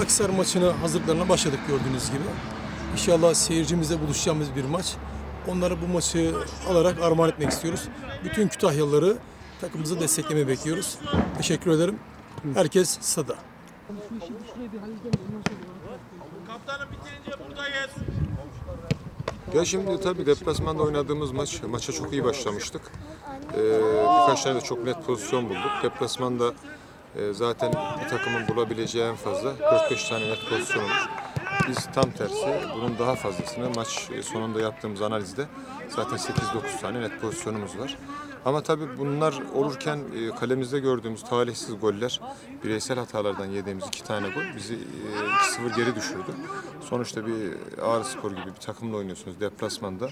Aksar maçına hazırlıklarına başladık gördüğünüz gibi. İnşallah seyircimizle buluşacağımız bir maç. Onlara bu maçı alarak armağan etmek istiyoruz. Bütün Kütahyalıları takımımızı desteklemeyi bekliyoruz. Teşekkür ederim. Herkes sada. Kaptanım bitirince buradayız. Ya şimdi tabii deplasmanda oynadığımız maç, maça çok iyi başlamıştık. Ee, birkaç tane de çok net pozisyon bulduk. Deplasmanda e, zaten bir takımın bulabileceği en fazla 4-5 tane net pozisyon olur. Biz tam tersi bunun daha fazlasını maç sonunda yaptığımız analizde zaten 8-9 tane net pozisyonumuz var. Ama tabii bunlar olurken e, kalemizde gördüğümüz talihsiz goller, bireysel hatalardan yediğimiz iki tane gol bizi e, 2-0 geri düşürdü. Sonuçta bir ağır spor gibi bir takımla oynuyorsunuz deplasmanda.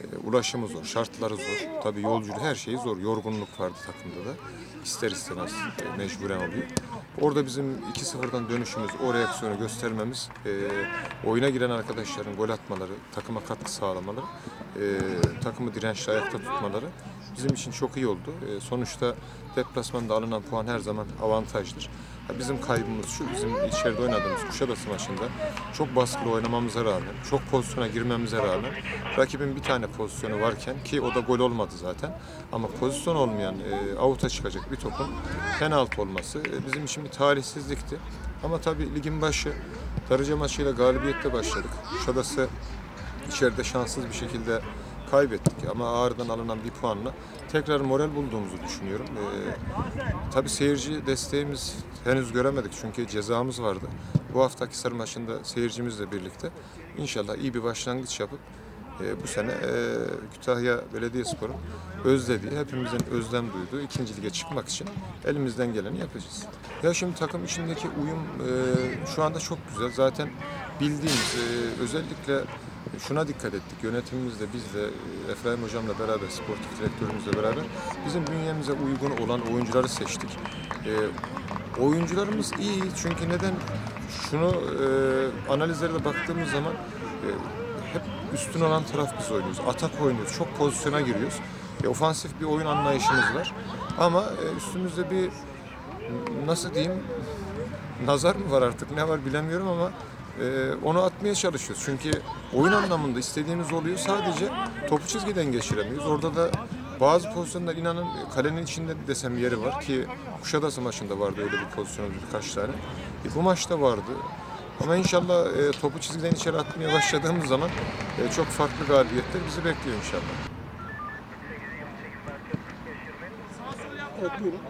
E, ulaşımı zor, şartları zor. Tabii yolculuk her şeyi zor. Yorgunluk vardı takımda da. İster istemez e, mecburen oluyor. Orada bizim 2-0'dan dönüşümüz, o reaksiyonu göstermemiz, e, oyuna giren arkadaşların gol atmaları, takıma katkı sağlamaları, e, takımı dirençli ayakta tutmaları bizim için çok iyi oldu. E, sonuçta deplasmanda alınan puan her zaman avantajdır. Ha, bizim kaybımız şu, bizim içeride oynadığımız Kuşadası maçında çok baskılı oynamamıza rağmen, çok pozisyona girmemize rağmen rakibin bir tane pozisyonu varken ki o da gol olmadı zaten ama pozisyon olmayan e, avuta çıkacak bir topun penaltı olması e, bizim için bir talihsizlikti. Ama tabii ligin başı Darıca maçıyla galibiyette başladık. Kuşadası içeride şanssız bir şekilde kaybettik ama ağırdan alınan bir puanla tekrar moral bulduğumuzu düşünüyorum. Ee, tabii seyirci desteğimiz henüz göremedik çünkü cezamız vardı. Bu haftaki sarı maçında seyircimizle birlikte inşallah iyi bir başlangıç yapıp e, bu sene e, Kütahya Belediyespor'un özlediği, hepimizin özlem duyduğu ikinci lige çıkmak için elimizden geleni yapacağız. Ya şimdi takım içindeki uyum e, şu anda çok güzel. Zaten bildiğimiz e, özellikle şuna dikkat ettik. Yönetimimizle biz de e, Efraim Hocam'la beraber, sportif direktörümüzle beraber bizim bünyemize uygun olan oyuncuları seçtik. E, oyuncularımız iyi çünkü neden? Şunu e, analizlere baktığımız zaman e, hep üstün olan taraf biz oynuyoruz. Atak oynuyoruz. Çok pozisyona giriyoruz. E, ofansif bir oyun anlayışımız var. Ama e, üstümüzde bir nasıl diyeyim nazar mı var artık ne var bilemiyorum ama onu atmaya çalışıyoruz. Çünkü oyun anlamında istediğimiz oluyor sadece topu çizgiden geçiremiyoruz. Orada da bazı pozisyonlar inanın kalenin içinde desem yeri var ki Kuşadası maçında vardı öyle bir pozisyonumuz birkaç tane. E, bu maçta vardı. Ama inşallah e, topu çizgiden içeri atmaya başladığımız zaman e, çok farklı galibiyetler bizi bekliyor inşallah. Evet buyurun.